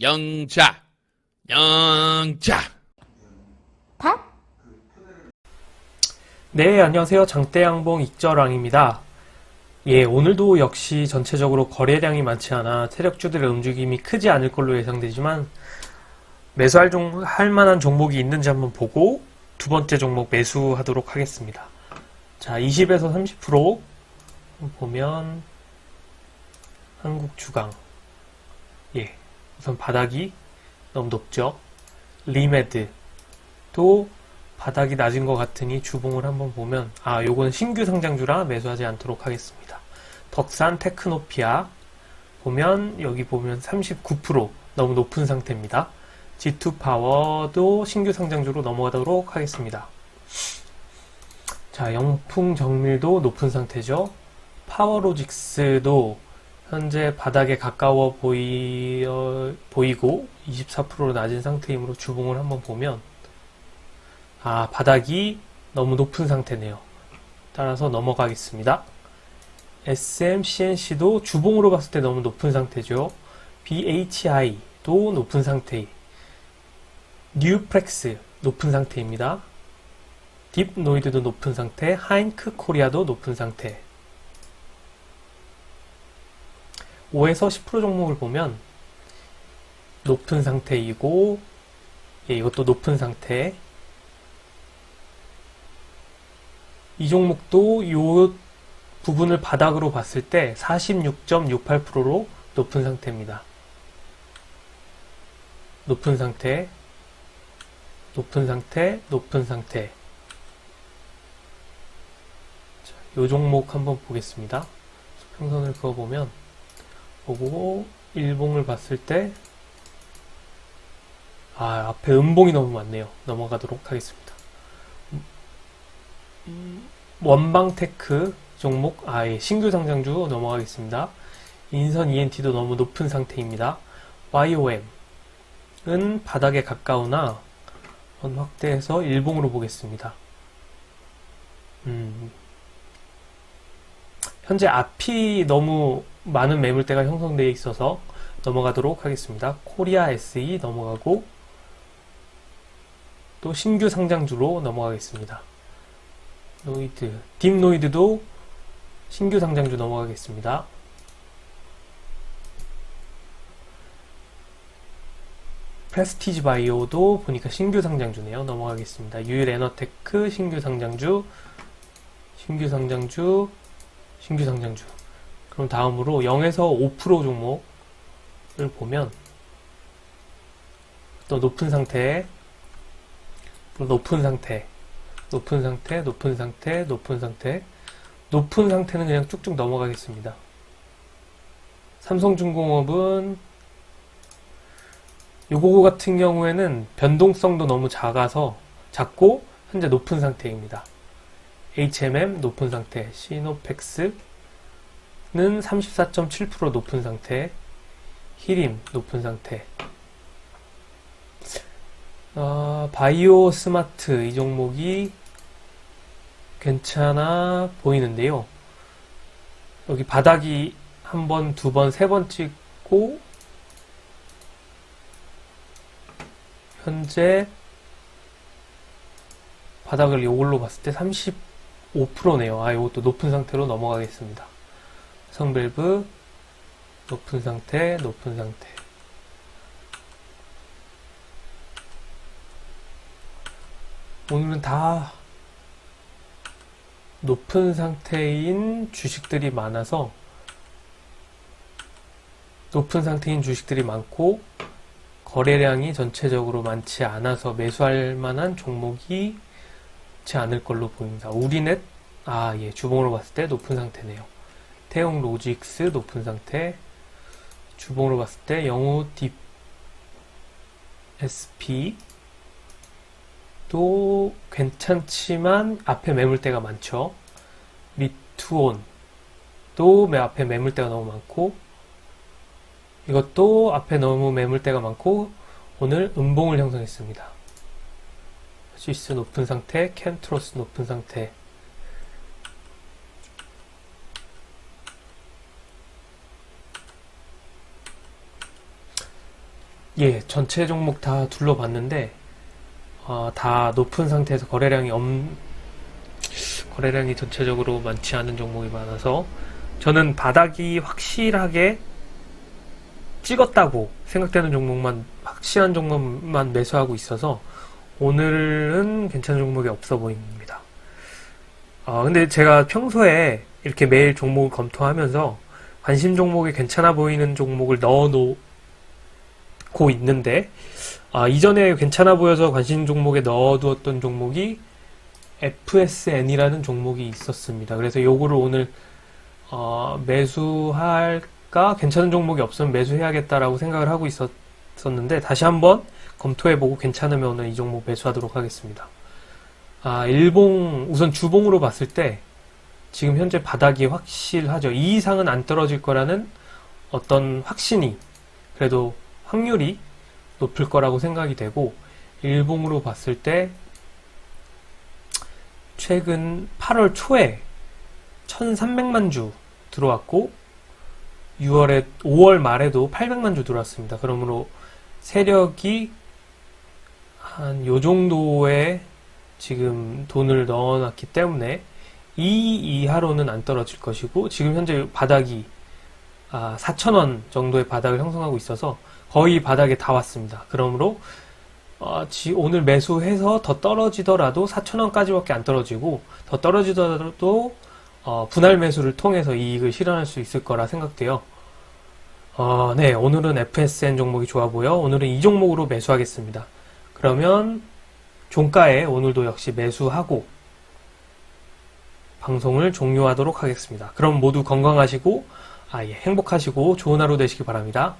영자, 영자. 밥? 네, 안녕하세요. 장대양봉 익절왕입니다. 예, 오늘도 역시 전체적으로 거래량이 많지 않아 세력주들의 움직임이 크지 않을 걸로 예상되지만 매수할 종, 할 만한 종목이 있는지 한번 보고 두 번째 종목 매수하도록 하겠습니다. 자, 20에서 30% 보면 한국주강. 예, 우선 바닥이 너무 높죠. 리메드. 또 바닥이 낮은 것 같으니 주봉을 한번 보면 아 요건 신규 상장주라 매수하지 않도록 하겠습니다. 덕산 테크노피아 보면 여기 보면 39% 너무 높은 상태입니다. G2 파워도 신규 상장주로 넘어가도록 하겠습니다. 자 영풍 정밀도 높은 상태죠. 파워로직스도 현재 바닥에 가까워 보이, 어, 보이고 24% 낮은 상태이므로 주봉을 한번 보면 아, 바닥이 너무 높은 상태네요. 따라서 넘어가겠습니다. SMCNC도 주봉으로 봤을 때 너무 높은 상태죠. BHI도 높은 상태. 뉴프렉스 높은 상태입니다. 딥노이드도 높은 상태. 하인크 코리아도 높은 상태. 5에서 10% 종목을 보면 높은 상태이고 예, 이것도 높은 상태. 이 종목도 요 부분을 바닥으로 봤을 때 46.68%로 높은 상태입니다. 높은 상태, 높은 상태, 높은 상태. 자, 요 종목 한번 보겠습니다. 수평선을 그어보면, 보고, 일봉을 봤을 때, 아, 앞에 음봉이 너무 많네요. 넘어가도록 하겠습니다. 원방테크 종목 아예 신규 상장주 넘어가겠습니다. 인선 ENT도 너무 높은 상태입니다. YOM은 바닥에 가까우나 확대해서 일봉으로 보겠습니다. 음, 현재 앞이 너무 많은 매물대가 형성되어 있어서 넘어가도록 하겠습니다. 코리아 SE 넘어가고 또 신규 상장주로 넘어가겠습니다. 노이드, 딥노이드도 신규 상장주 넘어가겠습니다. 프레스티지 바이오도 보니까 신규 상장주네요. 넘어가겠습니다. 유일 에너테크 신규 상장주, 신규 상장주, 신규 상장주. 그럼 다음으로 0에서 5% 종목을 보면 또 높은 상태, 또 높은 상태, 높은 상태, 높은 상태, 높은 상태. 높은 상태는 그냥 쭉쭉 넘어가겠습니다. 삼성중공업은 요거 같은 경우에는 변동성도 너무 작아서 작고 현재 높은 상태입니다. HMM 높은 상태, 시노펙스는 34.7% 높은 상태, 히림 높은 상태, 어, 바이오 스마트 이 종목이 괜찮아 보이는데요. 여기 바닥이 한 번, 두 번, 세 번 찍고 현재 바닥을 이걸로 봤을 때 35%네요. 아, 이것도 높은 상태로 넘어가겠습니다. 성밸브 높은 상태, 높은 상태. 오늘은 다 높은 상태인 주식들이 많아서 높은 상태인 주식들이 많고 거래량이 전체적으로 많지 않아서 매수할 만한 종목이 있지 않을 걸로 보입니다. 우리넷 아, 예, 주봉으로 봤을 때 높은 상태네요. 태용 로직스 높은 상태. 주봉으로 봤을 때 영우 딥 SP 또 괜찮지만 앞에 매물대가 많죠. 미투온 또 앞에 매물대가 너무 많고 이것도 앞에 너무 매물대가 많고 오늘 음봉을 형성했습니다. 스위스 높은 상태, 캠트로스 높은 상태. 예, 전체 종목 다 둘러봤는데, 어, 다 높은 상태에서 거래량이 엄, 거래량이 전체적으로 많지 않은 종목이 많아서, 저는 바닥이 확실하게 찍었다고 생각되는 종목만, 확실한 종목만 매수하고 있어서, 오늘은 괜찮은 종목이 없어 보입니다. 어, 근데 제가 평소에 이렇게 매일 종목을 검토하면서, 관심 종목이 괜찮아 보이는 종목을 넣어 놓고 있는데, 아, 이전에 괜찮아 보여서 관심 종목에 넣어두었던 종목이 FSN이라는 종목이 있었습니다. 그래서 요거를 오늘 어, 매수할까? 괜찮은 종목이 없으면 매수해야겠다라고 생각을 하고 있었는데 다시 한번 검토해보고 괜찮으면 이 종목 매수하도록 하겠습니다. 아, 일봉 우선 주봉으로 봤을 때 지금 현재 바닥이 확실하죠. 이 이상은 안 떨어질 거라는 어떤 확신이 그래도 확률이 높을 거라고 생각이 되고 일봉으로 봤을 때 최근 8월 초에 1,300만 주 들어왔고 6월에 5월 말에도 800만 주 들어왔습니다. 그러므로 세력이 한 요 정도의 지금 돈을 넣어놨기 때문에 이 이하로는 안 떨어질 것이고 지금 현재 바닥이 아, 4,000원 정도의 바닥을 형성하고 있어서 거의 바닥에 다 왔습니다. 그러므로 어, 지- 오늘 매수해서 더 떨어지더라도 4,000원까지밖에 안 떨어지고 더 떨어지더라도 어, 분할 매수를 통해서 이익을 실현할 수 있을 거라 생각돼요. 어, 네, 오늘은 FSN 종목이 좋아 보여. 오늘은 이 종목으로 매수하겠습니다. 그러면 종가에 오늘도 역시 매수하고 방송을 종료하도록 하겠습니다. 그럼 모두 건강하시고 아, 예, 행복하시고 좋은 하루 되시기 바랍니다.